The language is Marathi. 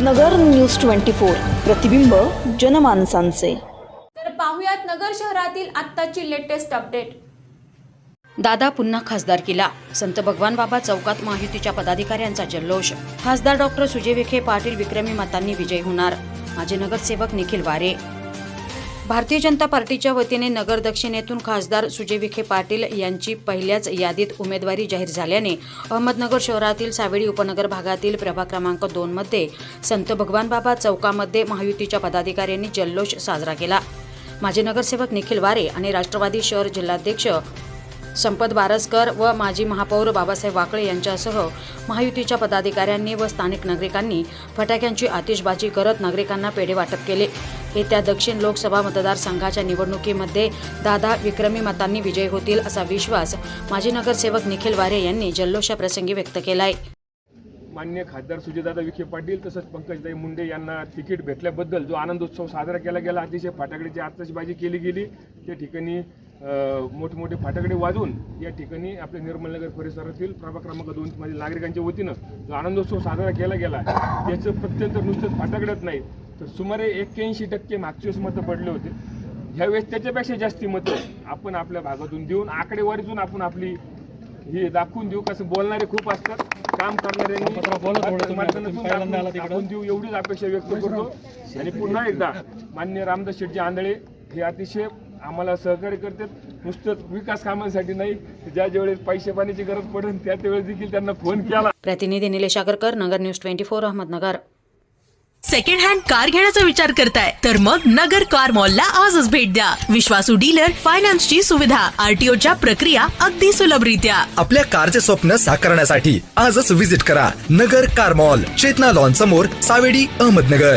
नगर न्यूज ट्वेंटी फोर. प्रतिबिंब जनमानसांचे. तर पाहुयात नगर शहरातील आत्ताची लेटेस्ट अपडेट दादा पुन्हा खासदारकीला संत भगवान बाबा चौकात महायुतीच्या पदाधिकाऱ्यांचा जल्लोष. खासदार डॉक्टर सुजय विखे पाटील विक्रमी मतांनी विजयी होणार. माजी नगरसेवक निखिल वारे. भारतीय जनता पार्टीच्या वतीने नगर दक्षिणेतून खासदार सुजय विखे पाटील यांची पहिल्याच यादीत उमेदवारी जाहीर झाल्याने अहमदनगर शहरातील सावेडी उपनगर भागातील प्रभाग क्रमांक दोनमध्ये संत भगवान बाबा चौकामध्ये महायुतीच्या पदाधिकाऱ्यांनी जल्लोष साजरा केला. माजी नगरसेवक निखिल वारे आणि राष्ट्रवादी शहर जिल्हाध्यक्ष संपत बारसकर व माजी महापौर बाबासाहेब वाकळे यांच्यासह महायुतीच्या पदाधिकाऱ्यांनी व स्थानिक नागरिकांनी फटाक्यांची आतिषबाजी करत नागरिकांना पेढे वाटप केले. येत्या दक्षिण लोकसभा मतदारसंघाच्या निवडणुकीमध्ये दादा विक्रमी मतांनी विजयी होतील असा विश्वास माजी नगरसेवक निखिल वारे यांनी जल्लोषाप्रसंगी व्यक्त केलाय. मान्य खासदार सुजयदादा विखे पाटील तसंच पंकजदाई मुंडे यांना तिकीट भेटल्याबद्दल जो आनंदोत्सव साजरा केला गेला अतिशय फटाकड्याची आतषबाजी केली गेली. त्या ठिकाणी मोठमोठे फटाकडे वाजवून या ठिकाणी आपल्या निर्मलनगर परिसरातील प्रभाग क्रमांक दोन मधील नागरिकांच्या वतीनं जो आनंदोत्सव साजरा केला गेला त्याचं प्रत्यंत नुसतंच फटाकड्यात नाही तर सुमारे एक्क्याऐंशी टक्के मागच्या वेळेस मतं पडले होते. ह्यावेळेस त्याच्यापेक्षा जास्ती मतं आपण आपल्या भागातून देऊन आकडेवारीतून आपण आपली हे दाखवून देऊ कसं बोलणारे खूप असतात काम करणाऱ्यांनी दाखवून देऊ एवढीच अपेक्षा व्यक्त करतो. आणि पुन्हा एकदा मान्य रामदास शेटजी आंधळे हे अतिशय आम्हाला सहकार्य करतात. नुसतंच विकास कामांसाठी नाही ज्या ज्यावेळेस पैसे पाण्याची गरज पडेल त्या त्यावेळेस देखील त्यांना फोन केला. प्रतिनिधी Nilesh Agarkar Nagar news twenty four Ahmednagar. Second hand car घेण्याचा विचार करताय तर मग नगर कार मॉलला आजच भेट द्या. विश्वासू डीलर फायनान्सची सुविधा आरटीओच्या प्रक्रिया अगदी सुलभरित्या. आपल्या कारचे स्वप्न साकारण्यासाठी आजच विजिट करा. Nagar car mall Chetna lawn समोर सावेडी अहमदनगर.